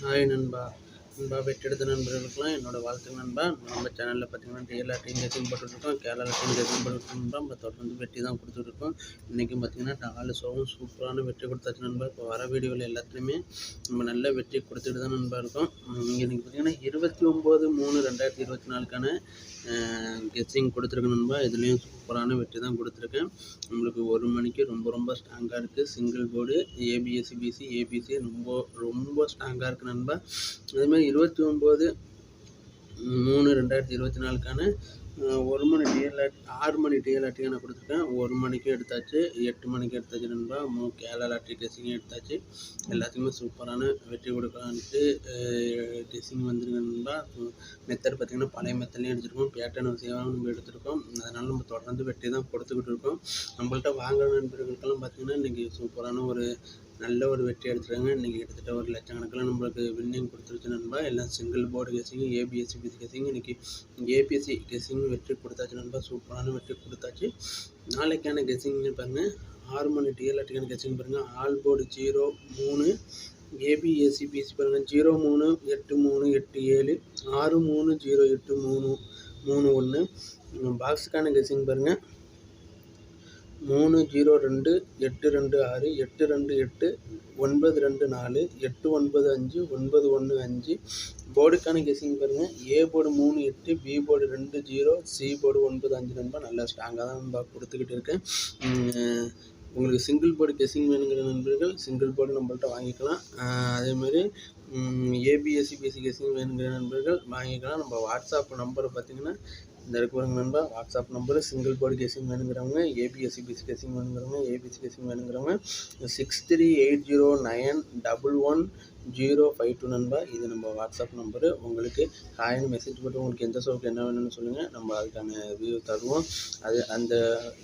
Hi நண்பா நண்பா பெற்றெடுத்த நண்பர்களுக்கெல்லாம் என்னோடய வாழ்த்து நண்பா. நம்ம சேனலில் பார்த்தீங்கன்னா டிஎல்ஆ டீம் கெஸிங் போட்டுட்ருக்கோம். கேரளா டீம் கெஸிங் போட்டுருக்கோம் நம்ம தொடர்ந்து வெற்றி தான் கொடுத்துட்ருக்கோம். இன்றைக்கும் பார்த்தீங்கன்னா நாலு ஷோவும் சூப்பரான வெற்றி கொடுத்தாச்சு நண்பா. இப்போ வர வீடியோவில் எல்லாத்துலேயுமே நம்ம நல்ல வெற்றி கொடுத்துட்டு தான் நண்பா இருக்கோம். இன்றைக்கி பார்த்தீங்கன்னா இருபத்தி ஒம்பது மூணு ரெண்டாயிரத்தி இருபத்தி நாலுக்கான கெஸ்ஸிங் கொடுத்துருக்கேன் நண்பா. இதுலேயும் சூப்பரான வெற்றி தான் கொடுத்துருக்கேன். நம்மளுக்கு ஒரு மணிக்கு ரொம்ப ரொம்ப ஸ்ட்ராங்காக இருக்குது single board ABSC BC ABC ரொம்ப ரொம்ப ஸ்ட்ராங்காக இருக்குது நண்பா. அதேமாதிரி இருபத்தி ஒம்பது மூணு ரெண்டாயிரத்தி இருபத்தி நாலுக்கான ஒரு மணி டிஎல்ஆர் ஆறு மணி டிஎல்ஆர்டி நான் கொடுத்துருக்கேன். ஒரு மணிக்கு எடுத்தாச்சு. எட்டு மணிக்கு எடுத்தாச்சு நண்பா. மூ கேரளா டெஸ்டிங்கும் எடுத்தாச்சு. எல்லாத்துக்குமே சூப்பரான வெற்றி கொடுக்கலான்ட்டு டெஸ்டிங் வந்துருங்க நண்பா. மெத்தட் பார்த்திங்கன்னா பழைய மெத்தட்லேயும் எடுத்திருக்கோம். பேட்டர்ன் விஷயமாக நம்ம எடுத்திருக்கோம். அதனால் நம்ம தொடர்ந்து வெற்றி தான் கொடுத்துக்கிட்டு இருக்கோம். நம்மள்ட்ட வாங்குற நண்பர்களுக்கெல்லாம் பார்த்திங்கன்னா இன்றைக்கி சூப்பரான ஒரு நல்ல ஒரு வெற்றி எடுத்துருக்காங்க. இன்றைக்கி கிட்டத்தட்ட ஒரு லட்சக்கணக்கில் நம்மளுக்கு வின்னிங் கொடுத்துருச்சு நண்பா. எல்லாம் single board guessing ABSC BC guessing இன்றைக்கி ஏபிஎஸ்சி கெஸிங் வெற்றி கொடுத்தாச்சு நண்பா. சூப்பரான வெற்றி கொடுத்தாச்சு. நாளைக்கான கெஸிங்னு பாருங்கள் ஆறு மணி டிஎல்ஆர்டிக்கான கெஸிங் பாருங்கள் ஆல் போர்டு ஜீரோ மூணு. ஏபிஎஸ்சி பிசி பாருங்கள் ஜீரோ மூணு எட்டு மூணு எட்டு ஏழு. ஆறு மூணு ஜீரோ எட்டு மூணு. மூணு ஒன்று. பாக்ஸுக்கான கெஸிங் பாருங்கள் மூணு ஜீரோ ரெண்டு எட்டு ரெண்டு ஆறு எட்டு ரெண்டு எட்டு ஒன்பது ரெண்டு நாலு எட்டு ஒன்பது அஞ்சு ஒன்பது ஒன்று அஞ்சு. போர்டுக்கான கெஸிங் பாருங்கள் ஏ போர்டு மூணு எட்டு பி போர்டு ரெண்டு ஜீரோ சி போர்டு ஒன்பது அஞ்சு நண்பா நல்லா ஸ்ட்ராங்காக தான் நண்பா கொடுத்துக்கிட்டு இருக்கேன் உங்களுக்கு சிங்கிள் போர்டு கெஸிங் வேணுங்கிற நண்பர்கள் சிங்கிள் போர்டு நம்மள்ட்ட வாங்கிக்கலாம். அதேமாதிரி ஏபிஎஸ்சி பிஎஸ்சி கெஸிங் வேணுங்கிற நண்பர்கள் வாங்கிக்கலாம். நம்ம வாட்ஸ்அப் நம்பர் பார்த்தீங்கன்னா இந்த இருக்கு பாருங்க நண்பா WhatsApp number single board guessing வேணுங்கிறவங்க ஏபிஎஸ்சி பிசி கேசிங் வேணுங்கிறவங்க ஏபிசி கேசிங் வேணுங்கிறவங்க six three eight zero nine double one zero five two நண்பா இது நம்ம வாட்ஸ்அப் நம்பரு. உங்களுக்கு ஹாய்னு மெசேஜ் போட்டு உங்களுக்கு எந்த ஷோக்கு என்ன வேணும்னு சொல்லுங்கள் நம்ம அதுக்கான வியூ தருவோம். அது அந்த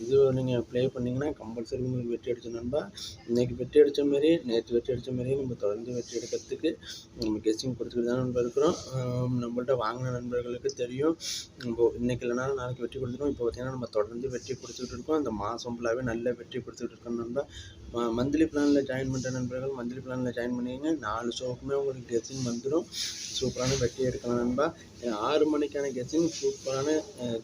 இது நீங்கள் ப்ளே பண்ணிங்கன்னா கம்பல்சரி உங்களுக்கு வெற்றி அடித்த நண்பா. இன்றைக்கி வெற்றி அடித்த மாரி நேற்று வெற்றி அடித்த மாரி நம்ம தொடர்ந்து வெற்றி எடுக்கிறதுக்கு நம்ம கெஸ்டிங் கொடுத்துக்கிட்டு தான் நண்பர் இருக்கிறோம். நம்மள்ட்ட வாங்கின நண்பர்களுக்கு தெரியும். நம்ம இன்றைக்கி இல்லைனா நாளைக்கு வெற்றி கொடுத்துருக்கோம் இப்போ பார்த்திங்கன்னா நம்ம தொடர்ந்து வெற்றி கொடுத்துக்கிட்டு இருக்கோம். அந்த மாதம் ஃபுல்லாகவே நல்ல வெற்றி கொடுத்துக்கிட்டு இருக்கோம் நண்பா. மந்த்லி பிளானில் ஜாயின் பண்ணுற நண்பர்கள் மந்த்லி பிளானில் ஜாயின் பண்ணிங்க நாலு ஷோக்குமே உங்களுக்கு கெஸ்ஸிங் வந்துடும் சூப்பரான வெட்டி எடுக்கலாம் நண்பா. ஆறு மணிக்கான கெஸ்ஸிங் சூப்பரான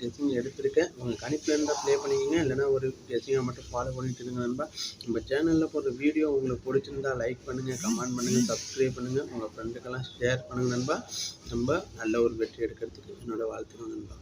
கெஸ்ஸிங் எடுத்திருக்கேன். உங்கள் கணிப்பில் இருந்தால் ப்ளே பண்ணிக்கிங்க. இல்லைனா ஒரு கெஸ்ஸிங்காக மட்டும் ஃபாலோ பண்ணிட்டு இருங்க நண்பா. நம்ம சேனலில் போடுற வீடியோ உங்களுக்கு பிடிச்சிருந்தா லைக் பண்ணுங்கள் கமெண்ட் பண்ணுங்கள் சப்ஸ்கிரைப் பண்ணுங்கள் உங்கள் ஃப்ரெண்டுக்கெல்லாம் ஷேர் பண்ணுங்கள் நண்பா. நம்ம நல்ல ஒரு வெற்றி எடுக்கிறதுக்கு என்னோடய வாழ்த்துக்கள் நண்பா.